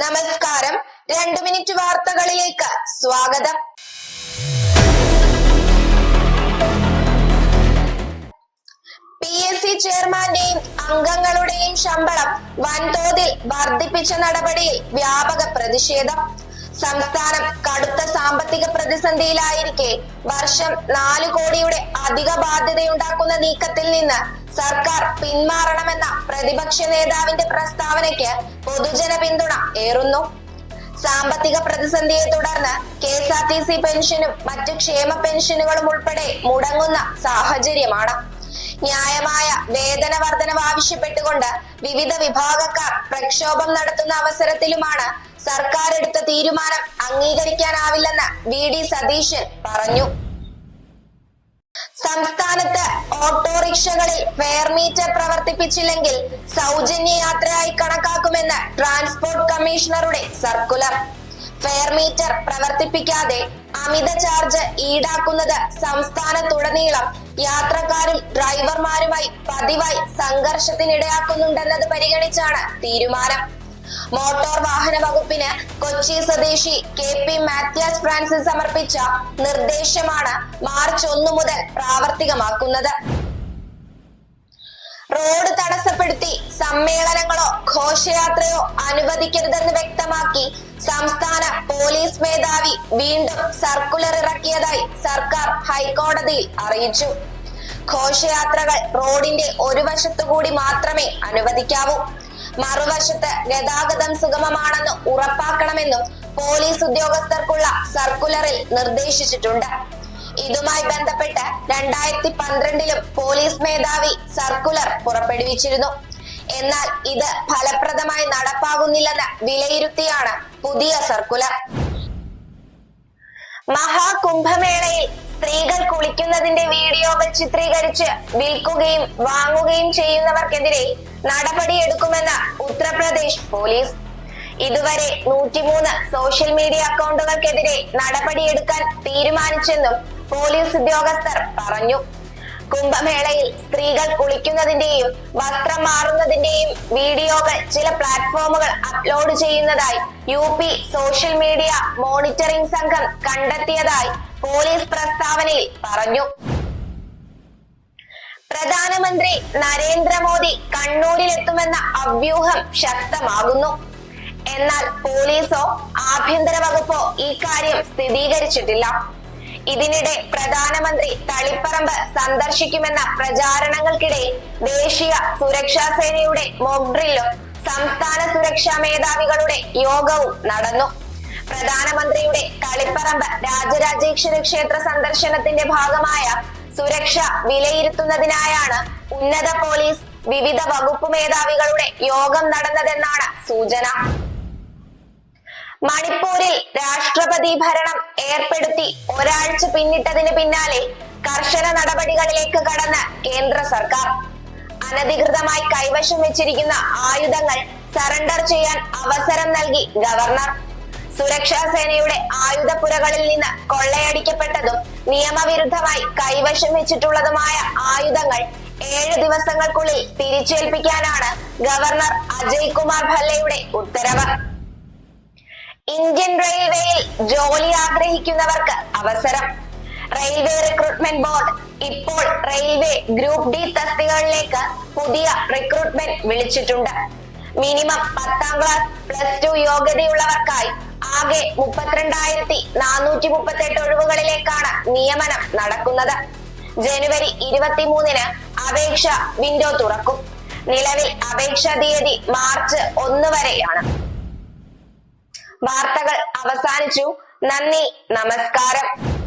നമസ്കാരം. രണ്ടു മിനിറ്റ് വാർത്തകളിലേക്ക് സ്വാഗതം. പി എസ് സി ചെയർമാന്റെയും അംഗങ്ങളുടെയും ശമ്പളം വൻതോതിൽ വർദ്ധിപ്പിച്ച നടപടിയിൽ വ്യാപക പ്രതിഷേധം. സംസ്ഥാനം കടുത്ത സാമ്പത്തിക പ്രതിസന്ധിയിലായിരിക്കെ. വർഷം നാലു കോടിയുടെ അധിക ബാധ്യതയുണ്ടാക്കുന്ന നീക്കത്തിൽ നിന്ന് സർക്കാർ പിന്മാറണമെന്ന പ്രതിപക്ഷ നേതാവിന്റെ പ്രസ്താവനയ്ക്ക് പൊതുജന പിന്തുണ ഏറുന്നു. സാമ്പത്തിക പ്രതിസന്ധിയെ തുടർന്ന് K S R T C പെൻഷനും മറ്റു ക്ഷേമ പെൻഷനുകളും ഉൾപ്പെടെ മുടങ്ങുന്ന സാഹചര്യമാണ്. ന്യായമായ വേതന വർധനവ് ആവശ്യപ്പെട്ടുകൊണ്ട് വിവിധ വിഭാഗക്കാർ പ്രക്ഷോഭം നടത്തുന്ന അവസരത്തിലുമാണ് സർക്കാർ എടുത്ത തീരുമാനം അംഗീകരിക്കാനാവില്ലെന്ന് വി ഡി സതീശൻ പറഞ്ഞു. സംസ്ഥാനത്ത് ഓട്ടോറിക്ഷകളിൽ ഫെയർ മീറ്റർ പ്രവർത്തിപ്പിച്ചില്ലെങ്കിൽ സൗജന്യ യാത്രയായി കണക്കാക്കുമെന്ന് ട്രാൻസ്പോർട്ട് കമ്മീഷണറുടെ സർക്കുലർ. ഫെയർ മീറ്റർ പ്രവർത്തിപ്പിക്കാതെ അമിത ചാർജ് ഈടാക്കുന്നത് സംസ്ഥാനത്തുടനീളം യാത്രക്കാരും ഡ്രൈവർമാരുമായി പതിവായി സംഘർഷത്തിനിടയാക്കുന്നുണ്ടെന്നത് പരിഗണിച്ചാണ് തീരുമാനം. മോട്ടോർ വാഹന വകുപ്പിന് കൊച്ചി സ്വദേശി കെ പി മാത്യാസ് ഫ്രാൻസിസ് സമർപ്പിച്ച നിർദ്ദേശമാണ് മാർച്ച് ഒന്ന് മുതൽ പ്രാവർത്തികമാക്കുന്നത്. റോഡ് തടസ്സപ്പെടുത്തി സമ്മേളനങ്ങളോ ഘോഷയാത്രയോ അനുവദിക്കരുതെന്ന് വ്യക്തമാക്കി സംസ്ഥാന പോലീസ് മേധാവി വീണ്ടും സർക്കുലർ ഇറക്കിയതായി സർക്കാർ ഹൈക്കോടതിയിൽ അറിയിച്ചു. ഘോഷയാത്രകൾ റോഡിന്റെ ഒരു വശത്തുകൂടി മാത്രമേ അനുവദിക്കാവൂ. മറുവശത്ത് ഗതാഗതം സുഗമമാണെന്ന് ഉറപ്പാക്കണമെന്നും പോലീസ് ഉദ്യോഗസ്ഥർക്കുള്ള സർക്കുലറിൽ നിർദ്ദേശിച്ചിട്ടുണ്ട്. ഇതുമായി ബന്ധപ്പെട്ട് രണ്ടായിരത്തി പന്ത്രണ്ടിലും പോലീസ് മേധാവി സർക്കുലർ പുറപ്പെടുവിച്ചിരുന്നു. എന്നാൽ ഇത് ഫലപ്രദമായി നടപ്പാകുന്നില്ലെന്ന് വിലയിരുത്തിയാണ് പുതിയ സർക്കുലർ. മഹാകുംഭമേളയിൽ സ്ത്രീകൾ കുളിക്കുന്നതിന്റെ വീഡിയോകൾ ചിത്രീകരിച്ച് വിൽക്കുകയും വാങ്ങുകയും ചെയ്യുന്നവർക്കെതിരെ നടപടിയെടുക്കുമെന്ന് ഉത്തർപ്രദേശ് പോലീസ്. ഇതുവരെ നൂറ്റിമൂന്ന് സോഷ്യൽ മീഡിയ അക്കൗണ്ടുകൾക്കെതിരെ നടപടിയെടുക്കാൻ തീരുമാനിച്ചെന്നും പോലീസ് ഉദ്യോഗസ്ഥർ പറഞ്ഞു. കുംഭമേളയിൽ സ്ത്രീകൾ കുളിക്കുന്നതിന്റെയും വസ്ത്രം മാറുന്നതിന്റെയും വീഡിയോകൾ ചില പ്ലാറ്റ്ഫോമുകൾ അപ്ലോഡ് ചെയ്യുന്നതായി U P social media monitoring സംഘം കണ്ടെത്തിയതായി പോലീസ് പ്രസ്താവനയിൽ പറഞ്ഞു. പ്രധാനമന്ത്രി നരേന്ദ്രമോദി കണ്ണൂരിലെത്തുമെന്ന അഭ്യൂഹം ശക്തമാകുന്നു. എന്നാൽ പോലീസോ ആഭ്യന്തര വകുപ്പോ ഈ കാര്യം സ്ഥിരീകരിച്ചിട്ടില്ല. ഇതിനിടെ പ്രധാനമന്ത്രി തളിപ്പറമ്പ് സന്ദർശിക്കുമെന്ന പ്രചാരണങ്ങൾക്കിടെ ദേശീയ സുരക്ഷാ സേനയുടെ മോക്ഡ്രില്ലും സംസ്ഥാന സുരക്ഷാ മേധാവികളുടെ യോഗവും നടന്നു. പ്രധാനമന്ത്രിയുടെ കളിപ്പറമ്പ് രാജരാജേശ്വര ക്ഷേത്ര സന്ദർശനത്തിന്റെ ഭാഗമായ സുരക്ഷ വിലയിരുത്തുന്നതിനായാണ് ഉന്നത പോലീസ് വിവിധ വകുപ്പ് മേധാവികളുടെ യോഗം നടന്നതെന്നാണ് സൂചന. മണിപ്പൂരിൽ രാഷ്ട്രപതി ഭരണം ഏർപ്പെടുത്തി ഒരാഴ്ച പിന്നിട്ടതിന് പിന്നാലെ കർശന നടപടികളിലേക്ക് കടന്ന് കേന്ദ്ര സർക്കാർ. അനധികൃതമായി കൈവശം വെച്ചിരിക്കുന്ന ആയുധങ്ങൾ സറണ്ടർ ചെയ്യാൻ അവസരം നൽകി ഗവർണർ. സുരക്ഷാ സേനയുടെ ആയുധപ്പുരകളിൽ നിന്ന് കൊള്ളയടിക്കപ്പെട്ടതും നിയമവിരുദ്ധമായി കൈവശം വെച്ചിട്ടുള്ളതുമായ ആയുധങ്ങൾ ഏഴ് ദിവസങ്ങൾക്കുള്ളിൽ തിരിച്ചേൽപ്പിക്കാനാണ് ഗവർണർ അജയ് കുമാർ ഭല്ലയുടെ ഉത്തരവ്. ഇന്ത്യൻ റെയിൽവേയിൽ ജോലി ആഗ്രഹിക്കുന്നവർക്ക് അവസരം. റെയിൽവേ റിക്രൂട്ട്മെന്റ് ബോർഡ് ഇപ്പോൾ റെയിൽവേ ഗ്രൂപ്പ് ഡി തസ്തികകളിലേക്ക് പുതിയ റിക്രൂട്ട്മെന്റ് വിളിച്ചിട്ടുണ്ട്. മിനിമം പത്താം ക്ലാസ് പ്ലസ് ടു യോഗ്യതയുള്ളവർക്കായി ആകെ മുപ്പത്തിരണ്ടായിരത്തി നാനൂറ്റി മുപ്പത്തി എട്ട് ഒഴിവുകളിലേക്കാണ് നിയമനം നടക്കുന്നത്. ജനുവരി ഇരുപത്തിമൂന്നിന് അപേക്ഷ വിൻഡോ തുറക്കും. നിലവിൽ അപേക്ഷാ തീയതി മാർച്ച് ഒന്ന് വരെയാണ്. വാർത്തകൾ അവസാനിച്ചു. നന്ദി. നമസ്കാരം.